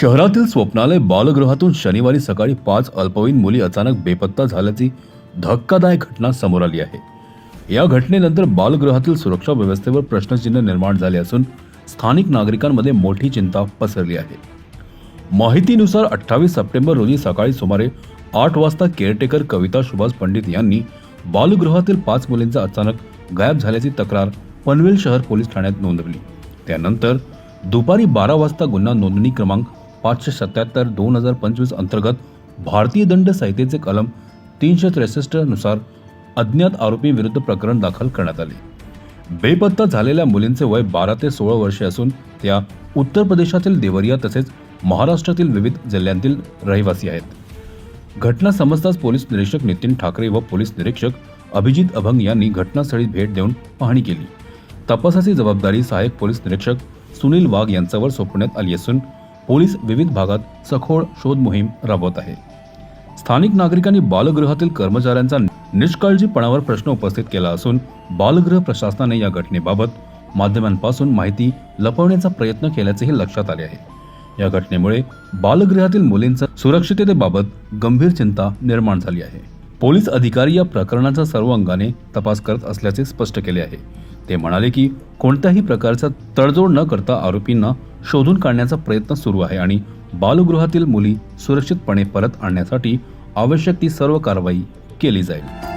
शहरातील स्वप्नालय बालगृहातून शनिवारी सकाळी पाच अल्पवयीन मुली अचानक बेपत्ता झाल्याची धक्कादायक घटना समोर आली आहे. या घटनेनंतर बालगृहातील सुरक्षा व्यवस्थेवर प्रश्नचिन्ह निर्माण झाले असून स्थानिक नागरिकांमध्ये मोठी चिंता पसरली आहे. माहितीनुसार अठ्ठावीस सप्टेंबर रोजी सकाळी सुमारे आठ वाजता केअरटेकर कविता सुभाष पंडित यांनी बालगृहातील पाच मुलींचा अचानक गायब झाल्याची तक्रार पनवेल शहर पोलीस ठाण्यात नोंदवली. त्यानंतर दुपारी बारा वाजता गुन्हा नोंदणी क्रमांक पाचशे सत्याहत्तर दोन हजार पंचवीस अंतर्गत भारतीय दंड संहितेचे कलम तीनशे त्रेसष्टनुसार अज्ञात आरोपींविरुद्ध प्रकरण दाखल करण्यात आले. बेपत्ता झालेल्या मुलींचे वय बारा ते सोळा वर्षे असून त्या उत्तर प्रदेशातील देवरिया तसेच महाराष्ट्रातील विविध जिल्ह्यांतील रहिवासी आहेत. घटना समजताच पोलीस निरीक्षक नितीन ठाकरे व पोलीस निरीक्षक अभिजित अभंग यांनी घटनास्थळी भेट देऊन पाहणी केली. तपासाची जबाबदारी सहाय्यक पोलीस निरीक्षक सुनील वाघ यांच्यावर सोपवण्यात आली असून पोलीस विविध भागात सखोळ शोध मोहीम राबवत आहे. स्थानिक नागरिकांनी बालगृहातील कर्मचाऱ्यांचा निष्काळजीपणावर प्रश्न उपस्थित केला असून बालगृह प्रशासनाने या घटनेबाबत माध्यमांपासून माहिती लपवण्याचा प्रयत्न केल्याचेही लक्षात आले आहे. या घटनेमुळे बालगृहातील मुलींच्या सुरक्षिततेबाबत गंभीर चिंता निर्माण झाली आहे. पोलीस अधिकारी या प्रकरणाचा सर्व अंगाने तपास करत असल्याचे स्पष्ट केले आहे. ते म्हणाले की कोणत्याही प्रकारचा तडजोड न करता आरोपींना शोधून काढण्याचा प्रयत्न सुरू आहे आणि बालगृहातील मुली सुरक्षितपणे परत आणण्यासाठी आवश्यक ती सर्व कारवाई केली जाईल.